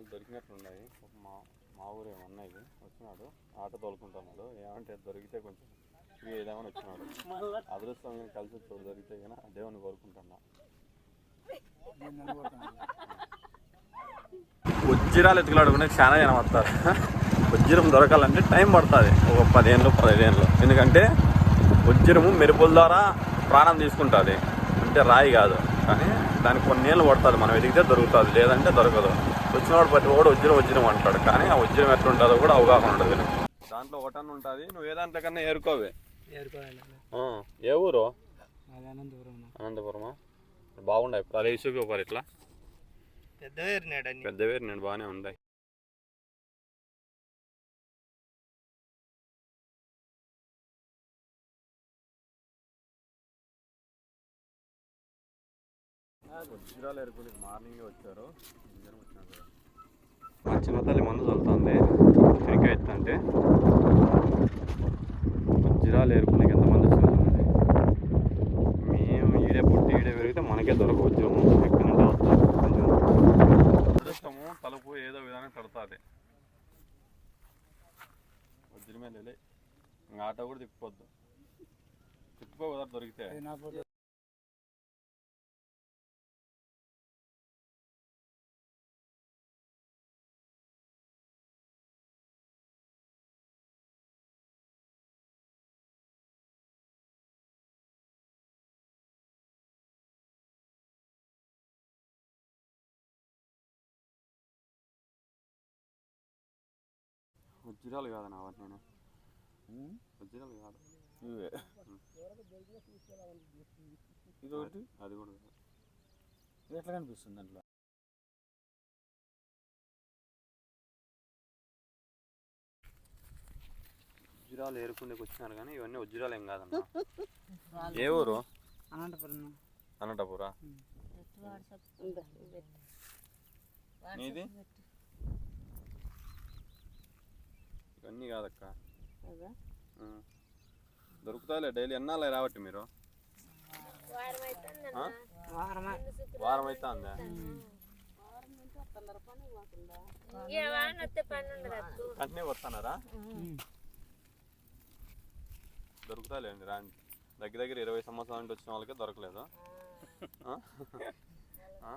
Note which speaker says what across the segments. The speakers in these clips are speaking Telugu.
Speaker 1: ఉన్నాయి ఒక మా మా ఊరు ఏమన్నా ఇది వచ్చినాడు. ఆటో తోలుకుంటున్నాడు. ఏమంటే దొరికితే కొంచెం ఫ్రీ ఏదేమని వచ్చినాడు. అదృష్టం కలిసి చోటు దొరికితే కానీ దేవుని కోరుకుంటున్నా. వజ్జిరాలు ఎత్తుకులాడుకునే చాలా జనం వస్తారు. వజ్జిరం దొరకాలంటే టైం పడుతుంది. ఒక పదిహేనులు పదిహేనులు ఎందుకంటే వజ్జిరము మెరుపుల ద్వారా ప్రాణం తీసుకుంటుంది. అంటే రాయి కాదు. కానీ దానికి కొన్ని నీళ్ళు పడుతుంది మనం ఎదిగితే దొరుకుతుంది లేదంటే దొరకదు. వచ్చినవాడు ప్రతి వాడు వజ్రం వజ్రం అంటాడు కానీ ఆ వజ్రం ఎట్లా ఉంటుందో కూడా అవగాహన ఉండదు వీళ్ళకి. దాంట్లో ఒకటన్న ఉంటుంది నువ్వు ఏ దాంట్లో కన్నా ఏరుకోవే. ఏ ఊరు? అనంతపురమా? బాగుండే ఇప్పుడు అదే ఇసుకు ఒకరు ఇట్లా?
Speaker 2: పెద్ద ఏరినాడు అన్ని.
Speaker 1: పెద్ద వేరు నేను బాగానే ఉన్నాయి. వజ్రాలు ఎరుకులకి మార్నింగ్ వచ్చారు. మా చిన్న తల్లి మందు చల్లుతుంది. క్రికెట్ ఎత్తంటే. వజ్రాలు ఎరుకులకి ఎంతమంది వచ్చారు చూడండి. మేము ఈడే పుట్టి ఈడే పెరిగితే మనకే దొరక వజ్రము ఎక్కడి నుండి కొంచెం. అదృష్టము తలుపు ఏదో విధానం కడతాది. వజ్రమే ఆటో కూడా తిప్పిపోద్దు తిప్పుకో దొరికితే. వజ్రాలు కాదు నా నేను. వజ్రాలు కాదు.
Speaker 3: ఇవే. ఇదొకటి?
Speaker 1: అది కూడా.
Speaker 3: ఇది ఎట్లా కనిపిస్తుంది దాంట్లో?
Speaker 1: వజ్రాలు ఏరుకుండేకి వచ్చినారు కానీ ఇవన్నీ వజ్రాలు ఏం కాదన్న. ఏ ఊరు?
Speaker 2: అనంతపురం.
Speaker 1: అనంతపురా? నీది? ఇవన్నీ కాదక్క. ఆ. దొరుకుతాయిలే డైలీ ఎన్నాళ్ళే రావట్టి మీరు? వారం అయితే అందా కంటిన్యూ వస్తున్నారా దొరుకుతాయిలేండి రాండి. దగ్గర దగ్గర ఇరవై సంవత్సరాల నుండి వచ్చిన వాళ్ళకే దొరకలేదు. ఆ? ఆ?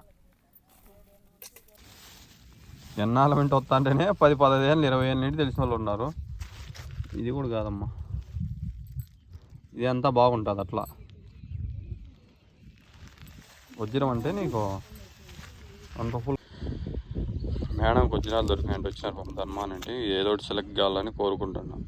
Speaker 1: ఎన్నాళ్ళ వెంట వస్తా అంటేనే పది పదహైదు ఏళ్ళు ఇరవై ఏళ్ళ నుండి తెలిసిన వాళ్ళు ఉన్నారు. ఇది కూడా కాదమ్మా. ఇది అంతా బాగుంటుంది అట్లా. వజ్రం అంటే నీకు అంత ఫుల్ మేడం వజ్రాలు దొరికినట్టు వచ్చినారు పాపం అంటే ఏదో సెలెక్ట్ కావాలని కోరుకుంటున్నాను